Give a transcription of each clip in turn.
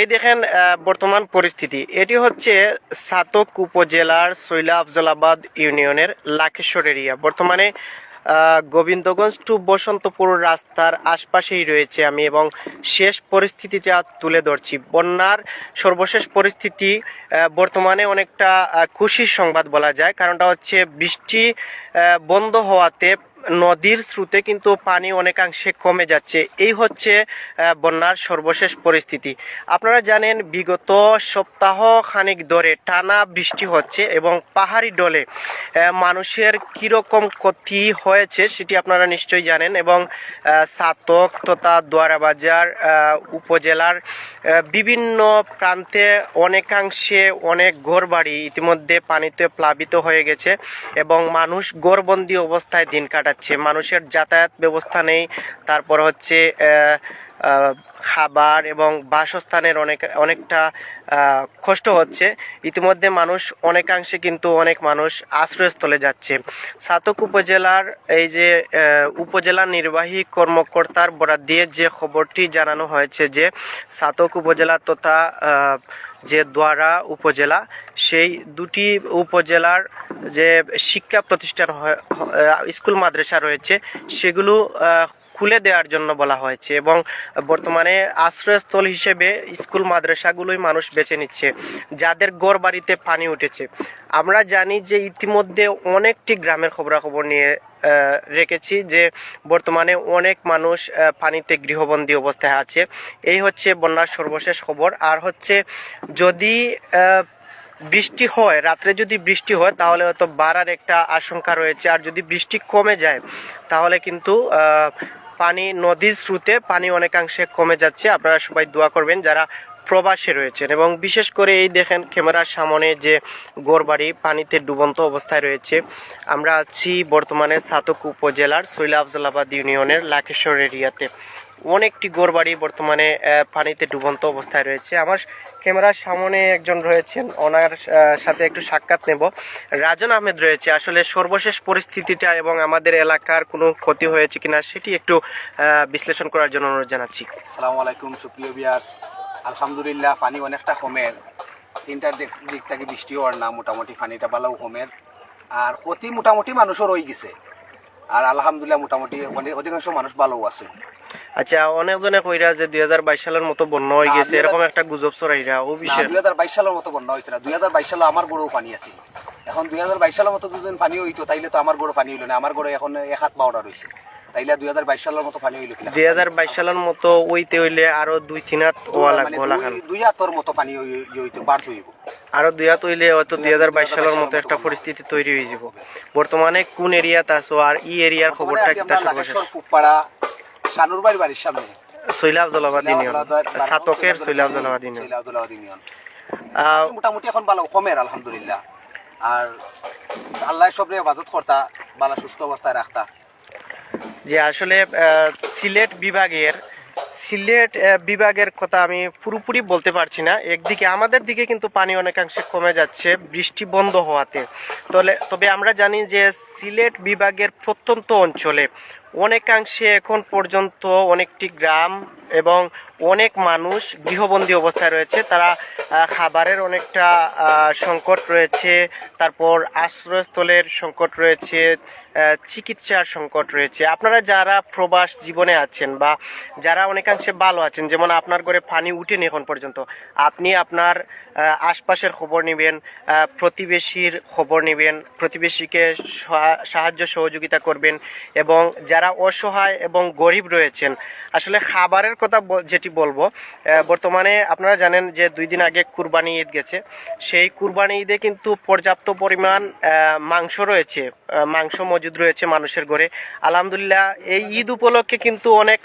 এই দেখেন বর্তমান পরিস্থিতি। এটি হচ্ছে সাতক উপজেলার সৈলা আফজলাবাদ ইউনিয়নের লাখেশ্বর এরিয়া। বর্তমানে গোবিন্দগঞ্জ টু বসন্তপুর রাস্তার আশপাশেই রয়েছে আমি এবং শেষ পরিস্থিতিটা তুলে ধরছি। বন্যার সর্বশেষ পরিস্থিতি বর্তমানে অনেকটা খুশির সংবাদ বলা যায়। কারণটা হচ্ছে বৃষ্টি বন্ধ হওয়াতে নদীর স্রোতে কিন্তু পানি অনেকাংশে কমে যাচ্ছে। এই হচ্ছে বন্যার সর্বশেষ পরিস্থিতি। আপনারা জানেন, বিগত সপ্তাহ খানিক ধরে টানা বৃষ্টি হচ্ছে এবং পাহাড়ি ডলে মানুষের কীরকম ক্ষতি হয়েছে সেটি আপনারা নিশ্চয়ই জানেন এবং সাতক তথা দোয়ারাবাজার উপজেলার বিভিন্ন প্রান্তে অনেকাংশে অনেক ঘরবাড়ি ইতিমধ্যে পানিতে প্লাবিত হয়ে গেছে এবং মানুষ গড়বন্দি অবস্থায় দিন কাটাচ্ছে মানুষের যাতায়াত ব্যবস্থা নেই। তারপর হচ্ছে খাবার এবং বাসস্থানের অনেক, অনেকটা কষ্ট হচ্ছে। ইতিমধ্যে মানুষ, অনেকাংশে কিন্তু অনেক মানুষ আশ্রয়স্থলে যাচ্ছে। সাতক উপজেলার এই যে উপজেলা নির্বাহী কর্মকর্তার বরাদ দিয়ে যে খবরটি জানানো হয়েছে যে, সাতক উপজেলা তথা যে দোয়ারা উপজেলা সেই দুটি উপজেলার যে শিক্ষা প্রতিষ্ঠান স্কুল মাদ্রাসা রয়েছে সেগুলো খুলে দেওয়ার জন্য বলা হয়েছে এবং বর্তমানে আশ্রয়স্থল হিসেবে স্কুল, মাদ্রাসাগুলোই মানুষ বেছে নিচ্ছে, যাদের গড় বাড়িতে পানি উঠেছে। আমরা জানি যে ইতিমধ্যে অনেকটি গ্রামের খবরাখবর নিয়ে রেখেছি যে বর্তমানে অনেক মানুষ পানিতে গৃহবন্দী অবস্থায় আছে। এই হচ্ছে বন্যার সর্বশেষ খবর। আর হচ্ছে যদি বৃষ্টি হয়, রাত্রে যদি বৃষ্টি হয়, তাহলে হয়তো বাড়ার একটা আশঙ্কা রয়েছে। আর যদি বৃষ্টি কমে যায়, তাহলে কিন্তু পানি নদীর স্রোতে পানি অনেকাংশে কমে যাচ্ছে। আপনারা সবাই দোয়া করবেন যারা প্রবাসে রয়েছেন। এবং বিশেষ করে এই দেখেন ক্যামেরার সামনে যে গোরবাড়ি পানিতে ডুবন্ত অবস্থায় রয়েছে। আমরা আছি বর্তমানে সাতক উপজেলার সৈলা আফজলাবাদ ইউনিয়নের লাকেশ্বর এরিয়াতে। অনেকটি গোরবাড়ি বর্তমানে পানিতে ডুবন্ত অবস্থায় রয়েছে। আমার ক্যামেরার সামনে একজন রয়েছেন, ওনার সাথে একটু সাক্ষাৎ নেব। রাজন আহমেদ রয়েছে। আসলে সর্বশেষ পরিস্থিতিটা এবং আমাদের এলাকার কোনো ক্ষতি হয়েছে কিনা সেটি একটু বিশ্লেষণ করার জন্য অনুরোধ জানাচ্ছি। আসসালামু আলাইকুম, সুপ্রিয় বিয়ার্স আলহামদুলিল্লাহ, পানি অনেকটা কমের তিনটার দিক থেকে বৃষ্টি হওয়ার না, মোটামুটি পানিটা ভালোও কমের আর ক্ষতি মোটামুটি মানুষও রয়ে গেছে। আর আলহামদুলিল্লাহ, মোটামুটি অধিকাংশ মানুষ ভালোও আছে। আচ্ছা অনেকজনে কইরা যে দুই হাজার বাইশ সালের মতো বন্যা হয়ে গেছে 2022 এরকম একটা গুজব ছড়াইরা ও বিষয়ে দুই হাজার বাইশ সালের মতো বন্যা হয়েছে না। দুই হাজার বাইশ সালে আমার গড়েও পানি আছে। এখন দুই হাজার বাইশ সালের মতো দুদিন পানি হইতো তাইলে তো আমার গড়ে পানি হইল না। আমার গড়ে এখন এক হাত পাওয়া রয়েছে তাইলে দুই হাজার বাইশ সালের মতো পানি হইল কিনা? দুই হাজার বাইশ সালের মতো ওইতে হইলে আরও দুই তিন হাত ওয়া মানে লাগবো লাগান দুই- হাতর মতো পানি হই- হইতো বাড়তে হইব। আরও দুই হাত হইলে হয়তো দুই হাজার বাইশ সালের মতো একটা পরিস্থিতি তৈরি হয়ে যাব। বর্তমানে কোন এরিয়াতে আছো আর ই এরিয়ার খবরটা কিতা সর্বশেষ ফুকপাড়া শানুরবাড়ির বাড়ির সামনে। সৈলাব জলাবাদ ইউনিয়ন। সাতকের সৈলাব জলাবাদ ইউনিয়ন। সৈলাবদুল্লাহ ইউনিয়ন। মোটামুটি এখন ভালো কমের আলহামদুলিল্লাহ। আর আল্লাহ ইবাদত করতা ভালো সুস্থ অবস্থায় রাখতা। যে আসলে সিলেট বিভাগের সিলেট বিভাগের কথা আমি পুরোপুরি বলতে পারছি না। একদিকে আমাদের দিকে কিন্তু পানি অনেকাংশে কমে যাচ্ছে বৃষ্টি বন্ধ হওয়াতে। তবে তবে আমরা জানি যে সিলেট বিভাগের প্রত্যন্ত অঞ্চলে অনেকাংশে এখন পর্যন্ত অনেকটি গ্রাম এবং অনেক মানুষ গৃহবন্দী অবস্থায় রয়েছে। তারা খাবারের অনেকটা সংকট রয়েছে, তারপর আশ্রয়স্থলের সংকট রয়েছে চিকিৎসার সংকট রয়েছে। আপনারা যারা প্রবাস জীবনে আছেন বা যারা অনেকাংশে ভালো আছেন, যেমন আপনার ঘরে পানি উঠেনি এখন পর্যন্ত, আপনি আপনার আশপাশের খবর নেবেন প্রতিবেশীর খবর নেবেন, প্রতিবেশীকে সহা- সাহায্য সহযোগিতা করবেন এবং যারা অসহায় এবং গরিব রয়েছেন, আসলে খাবারের কথা যেটি বলব বর্তমানে আপনারা জানেন যে দুই দিন আগে কুরবানি ঈদ গেছে। সেই কুরবানি ঈদে কিন্তু পর্যাপ্ত পরিমাণ মাংস রয়েছে মাংস মজুদ রয়েছে মানুষের ঘরে। আলহামদুলিল্লাহ, এই ঈদ উপলক্ষে কিন্তু অনেক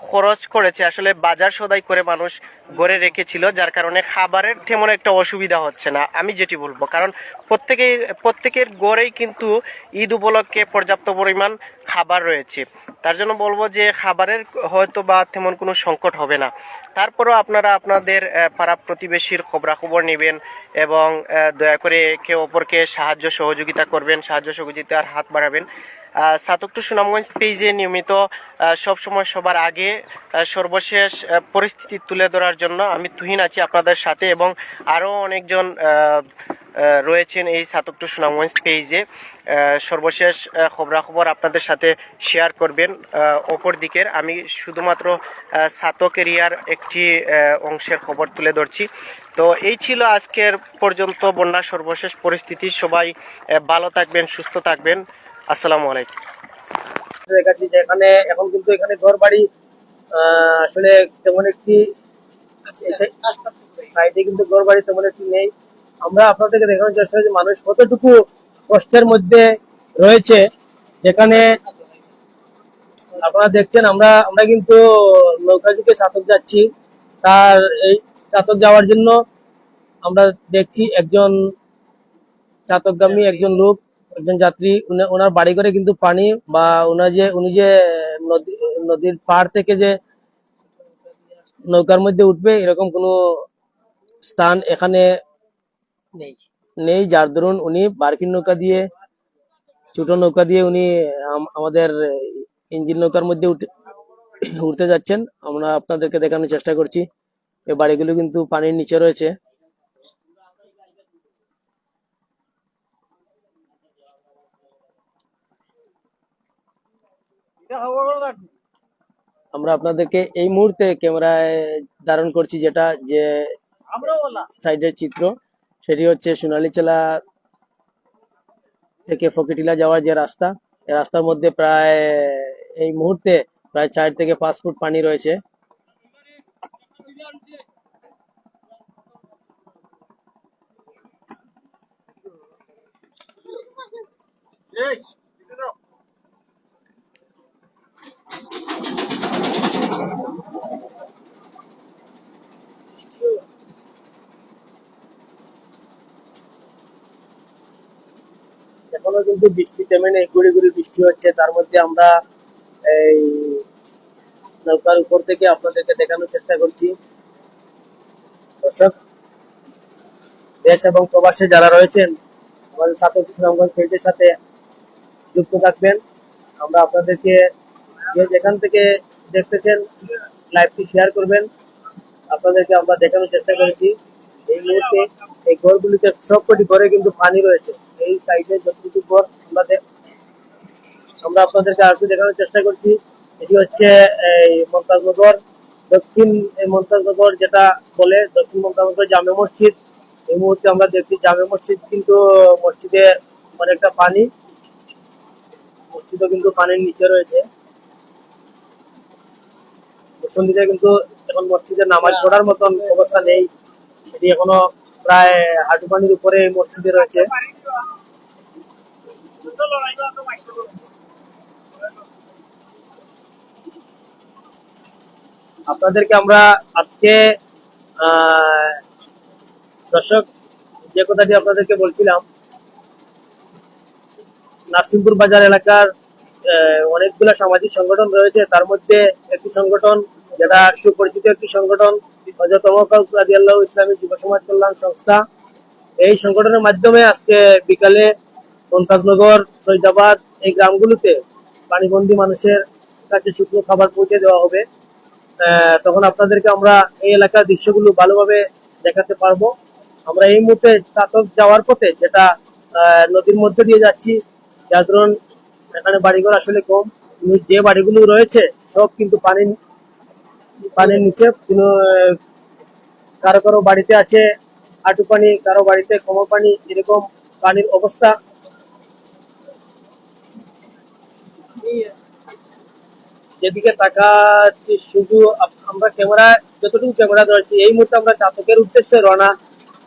খরচ করেছে। আসলে বাজার সদাই করে মানুষ ঘরে রেখেছিল, যার কারণে খাবারের তেমন একটা অসুবিধা হচ্ছে না। আমি যেটি বলব, কারণ প্রত্যেকেই প্রত্যেকের গড়েই কিন্তু ঈদ উপলক্ষে পর্যাপ্ত পরিমাণ খাবার রয়েছে। তার জন্য বলব যে খাবারের হয়তো বা তেমন কোনো সংকট হবে না। তারপরও আপনারা আপনাদের পাড়া প্রতিবেশীর খবরাখবর নেবেন এবং দয়া করে একে অপরকে সাহায্য সহযোগিতা করবেন, সাহায্য সহযোগিতার হাত বাড়াবেন। সাতক টু সুনামগঞ্জ পেজে নিয়মিত সব সময় সবার আগে সর্বশেষ পরিস্থিতি তুলে ধরার জন্য আমি তুহিন আছি আপনাদের সাথে এবং আরও অনেকজন রয়েছেন এই সাতক টু সুনামগঞ্জ পেজে। সর্বশেষ খবরাখবর আপনাদের সাথে শেয়ার করবেন অপর দিকের। আমি শুধুমাত্র সাতক এরিয়ার একটি অংশের খবর তুলে ধরছি। তো এই ছিল আজকের পর্যন্ত বন্যা সর্বশেষ পরিস্থিতি। সবাই ভালো থাকবেন, সুস্থ থাকবেন। আসসালামু আলাইকুম। দেখাচ্ছি যে এখানে এখন কিন্তু এখানে ঘর বাড়ি আসলে তেমন একটি সাইডে কিন্তু ঘর বাড়ি তেমন একটি নেই। আমরা আপনাদেরকে দেখানোর চেষ্টা করছি মানুষ কতটুকু কষ্টের মধ্যে রয়েছে। যেখানে আপনারা দেখছেন, আমরা আমরা কিন্তু নৌকা দিকে চাতক যাচ্ছি। তার এই চাতক যাওয়ার জন্য আমরা দেখছি একজন চাতকগামী, একজন লোক। একজন যাত্রী ওনার বাড়ি করে কিন্তু পানি বা ওনার যে উনি যে নদী নদীর পাড় থেকে যে নৌকার মধ্যে উঠবে এরকম কোনো স্থান এখানে নেই। নেই যার দরুন উনি বার্কিং নৌকা দিয়ে ছোট নৌকা দিয়ে উনি আম- আমাদের ইঞ্জিন নৌকার মধ্যে উঠে উঠতে যাচ্ছেন। আমরা আপনাদেরকে দেখানোর চেষ্টা করছি। এই বাড়িগুলো কিন্তু পানির নিচে রয়েছে। আমরা আপনাদেরকে এই মুহূর্তে ক্যামেরায় ধারণ করছি যেটা যে সাইডের চিত্র সেটি হচ্ছে সোনালীচলা থেকে ফকিটিলা যাওয়ার যে রাস্তা এই রাস্তার মধ্যে প্রায় এই মুহূর্তে প্রায় চার থেকে পাঁচ ফুট পানি রয়েছে। এখনও কিন্তু বৃষ্টি থেমে নেই গুড়ি গুড়ি বৃষ্টি হচ্ছে। তার মধ্যে আমরা এই নৌকার উপর থেকে আপনাদেরকে দেখানোর চেষ্টা করছি। দর্শক, দেশ এবং প্রবাসে যারা রয়েছেন, আমাদের ছাত্র সুনামগঞ্জ পেজের সাথে যুক্ত থাকবেন। আমরা আপনাদেরকে যে যেখান থেকে দেখতেছেন, লাইভটি শেয়ার করবেন, আপনাদেরকে আমরা দেখানোর চেষ্টা করেছি। এই মুহূর্তে এই ঘরগুলিতে সবকটি ঘরে কিন্তু পানি রয়েছে। এই সাইডে যতটুকু ঘর আমরা দেখ- আমরা আপনাদেরকে আরেকটু দেখানোর চেষ্টা করছি। এটি হচ্ছে, এই মমতাজনগর, দক্ষিণ মমতাজনগর যেটা বলে, দক্ষিণ মমতাজনগর জামে মসজিদ। এই মুহূর্তে আমরা দেখছি জামে মসজিদ কিন্তু মসজিদে অনেকটা পানি। মসজিদও কিন্তু পানির নিচে রয়েছে। মুসল্লিরা কিন্তু এখন মসজিদে নামাজ পড়ার মতন অবস্থা নেই। এটি এখনও প্রায় হাঁটু পানির উপরে মসজিদে রয়েছে। আপনাদেরকে আমরা আজকে দর্শক, যে কথাটি আপনাদেরকে বলছিলাম, নাসিমপুর বাজার এলাকার অনেকগুলো সামাজিক সংগঠন রয়েছে। তার মধ্যে একটি সংগঠন, যেটা সুপরিচিত একটি সংগঠন ইসলামী যুব সমাজ কল্যাণ সংস্থা। এই সংগঠনের মাধ্যমে আজকে বিকালে মমতাজনগর সৈদাবাদ এই গ্রামগুলোতে পানিবন্দী মানুষের কাছে শুকনো খাবার পৌঁছে দেওয়া হবে। তখন আপনাদেরকে আমরা এই এলাকার দৃশ্যগুলো ভালোভাবে দেখাতে পারব। আমরা এই মুহূর্তে চাতক যাওয়ার পথে যেটা নদীর মধ্যে দিয়ে যাচ্ছি, যার ধরুন এখানে বাড়িঘর আসলে কম। যে বাড়িগুলো রয়েছে, সব কিন্তু পানির পানির নিচে। কোনো কারও কারও বাড়িতে আছে হাঁটু পানি কারও বাড়িতে কোমর পানি এরকম পানির অবস্থা। যেদিকে তাকাচ্ছি, শুধু আমরা ক্যামেরা, যতটুকু ক্যামেরা ধরেছি, এই মুহূর্তে আমরা চাতকের উদ্দেশ্যে রওনা।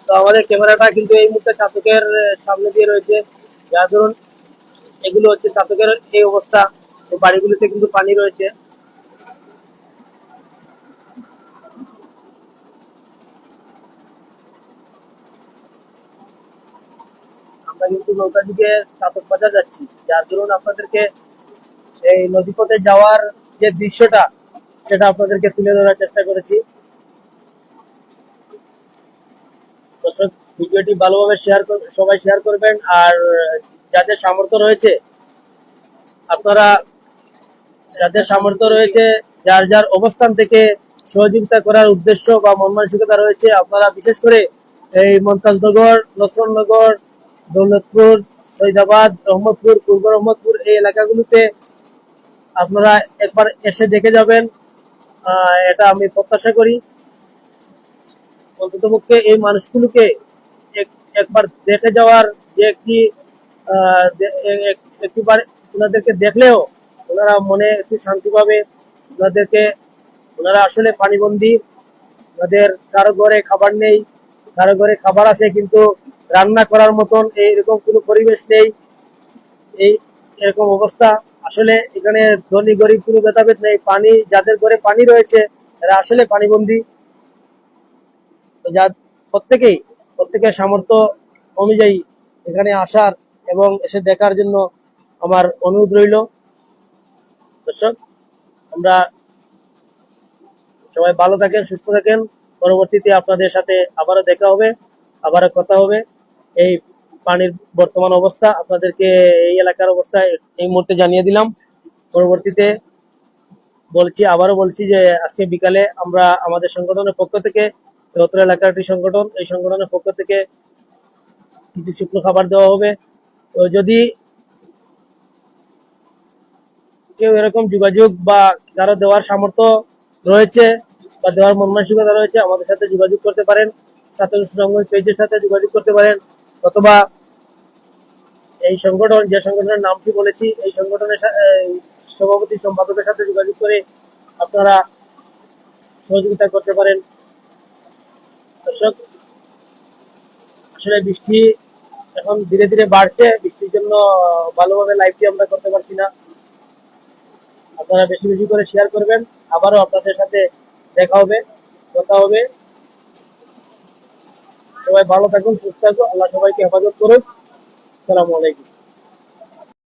তো আমাদের ক্যামেরাটা কিন্তু এই মুহূর্তে চাতকের সামনে দিয়ে রয়েছে। যার ধরুন, এগুলো হচ্ছে চাতকের এই অবস্থা। বাড়িগুলিতে কিন্তু পানি রয়েছে। আমরা কিন্তু নৌকা দিকে চাতক বাজার যাচ্ছি। যার ধরুন, আপনাদেরকে এই নদীপথে যাওয়ার যে দৃশ্যটা, সেটা আপনাদেরকে তুলে ধরার চেষ্টা করেছি। দর্শক, ভিডিওটি ভালোভাবে শেয়ার সবাই শেয়ার করবেন, আর যাদের সামর্থ্য রয়েছে, আপনারা যাদের সামর্থ্য রয়েছে, যার যার অবস্থান থেকে সহযোগিতা করার উদ্দেশ্য বা মন মানসিকতা রয়েছে, আপনারা বিশেষ করে এই মমতাজনগর নসরনগর, দৌলতপুর, সৈদাবাদ, রহমতপুর, পূর্ব রহমতপুর এই এলাকাগুলোতে আপনারা একবার এসে দেখে যাবেন। এটা আমি প্রত্যাশা করি। অন্ততপক্ষে এই মানুষগুলোকে এক- একবার দেখে যাওয়ার যে একটি আহ, দে- এ- এ- একটিবার ওনাদেরকে দেখলেও ওনারা মনে একটু শান্তি পাবে। ওনাদেরকে ওনারা আসলে পানিবন্দী। ওনাদের কারও ঘরে খাবার নেই কারও ঘরে খাবার আছে কিন্তু রান্না করার মতন এইরকম কোনো পরিবেশ নেই। এই এরকম অবস্থা। আসলে এখানে ধনী, গরিব, কোনো ভেদাভেদ নেই। পানি, যাদের ঘরে পানি রয়েছে, এরা আসলে পানিবন্দী। যা, প্রত্যেকেই, প্রত্যেকের সামর্থ্য অনুযায়ী এখানে আসার এবং এসে দেখার জন্য আমার অনুরোধ রইল। দর্শক, আমরা সবাই ভালো থাকেন, সুস্থ থাকেন। পরবর্তীতে আপনাদের সাথে আবারও দেখা হবে, আবারও কথা হবে। এই পানির বর্তমান অবস্থা, আপনাদেরকে এই এলাকার অবস্থা এই মুহূর্তে জানিয়ে দিলাম। পরবর্তীতে বলছি, আবারও বলছি যে আজকে বিকালে আমরা আমাদের সংগঠনের পক্ষ থেকে রত্র এলাকার একটি সংগঠন, এই সংগঠনের পক্ষ থেকে কিছু শুকনো খাবার দেওয়া হবে। তো যদি কেউ এরকম যোগাযোগ বা কারও দেওয়ার সামর্থ্য রয়েছে বা দেওয়ার মন মানসিকতা রয়েছে, আমাদের সাথে যোগাযোগ করতে পারেন। ছাত্র সুনামগঞ্জ পেজের সাথে যোগাযোগ করতে পারেন অথবা এই সংগঠন, যে সংগঠনের নামটি বলেছি, এই সংগঠনের সভাপতি সম্পাদকের সাথে যোগাযোগ করে আপনারা সহযোগিতা করতে পারেন। আসলে বৃষ্টি এখন ধীরে ধীরে বাড়ছে। বৃষ্টির জন্য ভালোভাবে লাইভটি আমরা করতে পারছি না। আপনারা বেশি বেশি করে শেয়ার করবেন। আবারও আপনাদের সাথে দেখা হবে, কথা হবে। সবাই ভালো থাকুন, সুস্থ থাকুন। আল্লাহ সবাইকে হেফাজত করুন সালামু আলাইকুম